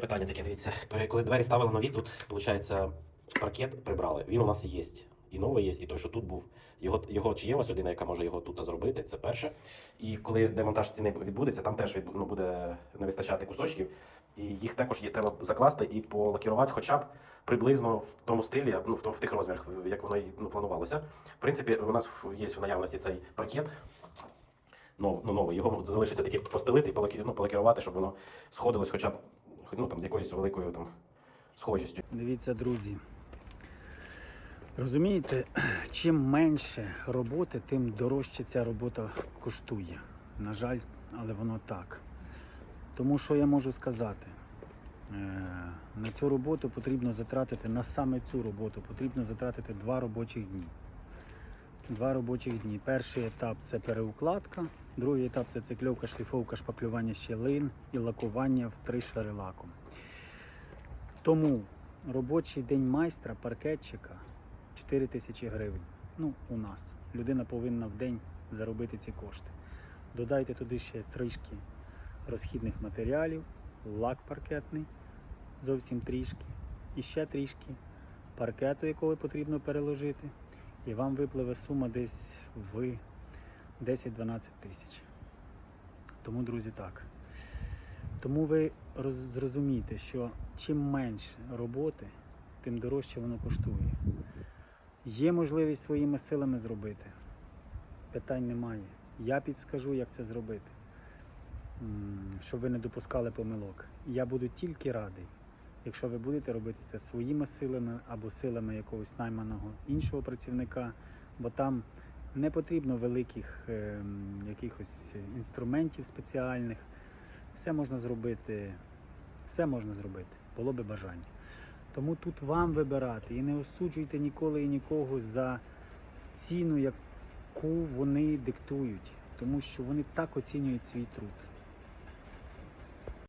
Питання таке, дивіться. Коли двері ставили нові, тут, виходить, паркет прибрали. Він у нас є. І новий є, і той, що тут був. Його, його чи є у вас людина, яка може його тут зробити, це перше. І коли демонтаж стіни відбудеться, там теж відбу- ну, буде не вистачати кусочків. І їх також є, треба закласти і полакірувати хоча б приблизно в тому стилі, ну, в, тому- в тих розмірах, як воно ну, планувалося. В принципі, у нас є в наявності цей паркет. Нов, ну, новий. Його залишиться таки постелити і ну, полакірувати, щоб воно сходилось хоча б ну, там, з якоюсь великою там, схожістю. Дивіться, друзі. Розумієте, чим менше роботи, тим дорожче ця робота коштує. На жаль, але воно так. Тому що я можу сказати, Е, на цю роботу потрібно затратити, на саме цю роботу потрібно затратити два робочих дні. Два робочих дні. Перший етап це переукладка, другий етап це цикльовка, шліфовка, шпаклювання щілин і лакування в три шари лаком. Тому робочий день майстра, паркетчика 4 тисячі гривень. Ну, у нас. Людина повинна в день заробити ці кошти. Додайте туди ще трішки розхідних матеріалів, лак паркетний, зовсім трішки, і ще трішки паркету, якого потрібно переложити, і вам випливе сума десь в 10-12 тисяч. Тому, друзі, так. Тому ви зрозумієте, що чим менше роботи, тим дорожче воно коштує. Є можливість своїми силами зробити. Питань немає. Я підскажу, як це зробити, щоб ви не допускали помилок. Я буду тільки радий, якщо ви будете робити це своїми силами або силами якогось найманого іншого працівника, бо там не потрібно великих ем, якихось інструментів спеціальних. Все можна зробити, все можна зробити, було би бажання. Тому тут вам вибирати і не осуджуйте ніколи і нікого за ціну, яку вони диктують, тому що вони так оцінюють свій труд.